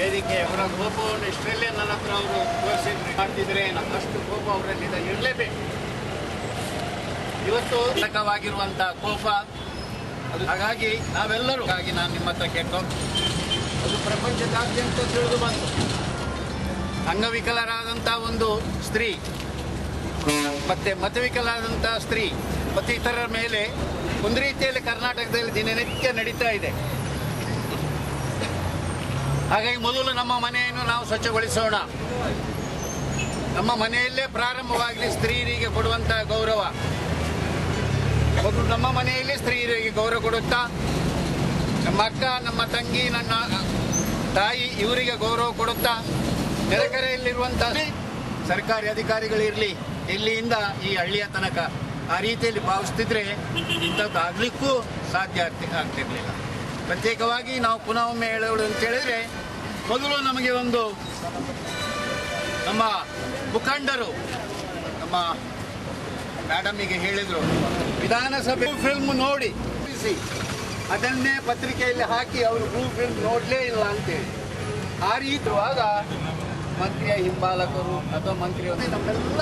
ಅವರ ಕೋಪವನ್ನು ಇಷ್ಟರಲ್ಲೇ ನನ್ನ ಹತ್ರ ಅವರು ತೋರಿಸಿದ್ರೆ. ಮಾಡ್ತಿದ್ರೆ ಅಷ್ಟು ಕೋಪ ಅವರಲ್ಲಿದೆ. ಇರಲೇಬೇಕು. ಇವತ್ತು ತಕವಾಗಿರುವಂಥ ಕೋಪ, ಅದು ಹಾಗಾಗಿ ನಾವೆಲ್ಲರೂ ಹಾಗಾಗಿ ನಾನು ನಿಮ್ಮ ಹತ್ರ ಕೇಳ್ಕೊಂಡು ಅದು ಪ್ರಪಂಚದಾದ್ಯಂತ ತಿಳಿದು ಬಂತು. ಅಂಗವಿಕಲರಾದಂಥ ಒಂದು ಸ್ತ್ರೀ, ಮತ್ತೆ ಮತವಿಕಲಾದಂಥ ಸ್ತ್ರೀ, ಮತ್ತು ಇತರರ ಮೇಲೆ ಒಂದು ರೀತಿಯಲ್ಲಿ ಕರ್ನಾಟಕದಲ್ಲಿ ದಿನನಿತ್ಯ ನಡೀತಾ ಇದೆ. ಹಾಗಾಗಿ ಮೊದಲು ನಮ್ಮ ಮನೆಯನ್ನು ನಾವು ಸ್ವಚ್ಛಗೊಳಿಸೋಣ. ನಮ್ಮ ಮನೆಯಲ್ಲೇ ಪ್ರಾರಂಭವಾಗಲಿ ಸ್ತ್ರೀಯರಿಗೆ ಕೊಡುವಂತಹ ಗೌರವ. ನಮ್ಮ ಮನೆಯಲ್ಲಿ ಸ್ತ್ರೀಯರಿಗೆ ಗೌರವ ಕೊಡುತ್ತಾ, ನಮ್ಮ ಅಕ್ಕ, ನಮ್ಮ ತಂಗಿ, ನನ್ನ ತಾಯಿ ಇವರಿಗೆ ಗೌರವ ಕೊಡುತ್ತಾ ನೆರೆಕರೆಯಲ್ಲಿರುವಂತಹ ಸರ್ಕಾರಿ ಅಧಿಕಾರಿಗಳಿರಲಿ ಇಲ್ಲಿಯಿಂದ ಈ ಹಳ್ಳಿಯ ತನಕ ಆ ರೀತಿಯಲ್ಲಿ ಭಾವಿಸ್ತಿದ್ರೆ ಇಂಥದ್ದು ಆಗ್ಲಿಕ್ಕೂ ಸಾಧ್ಯ ಆಗ್ತಿ ಆಗ್ತಿರ್ಲಿಲ್ಲ. ಪ್ರತ್ಯೇಕವಾಗಿ ನಾವು ಪುನಃ ಒಮ್ಮೆ ಹೇಳುವುದು ಅಂತ ಹೇಳಿದ್ರೆ, ಮೊದಲು ನಮಗೆ ಒಂದು ನಮ್ಮ ಮುಖಂಡರು, ನಮ್ಮ ಮ್ಯಾಡಮಿಗೆ ಹೇಳಿದರು, ವಿಧಾನಸಭೆ ಫಿಲ್ಮ್ ನೋಡಿ. ಅದನ್ನೇ ಪತ್ರಿಕೆಯಲ್ಲಿ ಹಾಕಿ ಅವರು ಬ್ಲೂ ಫಿಲ್ಮ್ ನೋಡಲೇ ಇಲ್ಲ ಅಂತೇಳಿ ಆ ರೀತಿಯಾಗ ಮಂತ್ರಿಯ ಹಿಂಬಾಲಕರು ಅಥವಾ ಮಂತ್ರಿ ನಮ್ಮೆಲ್ಲ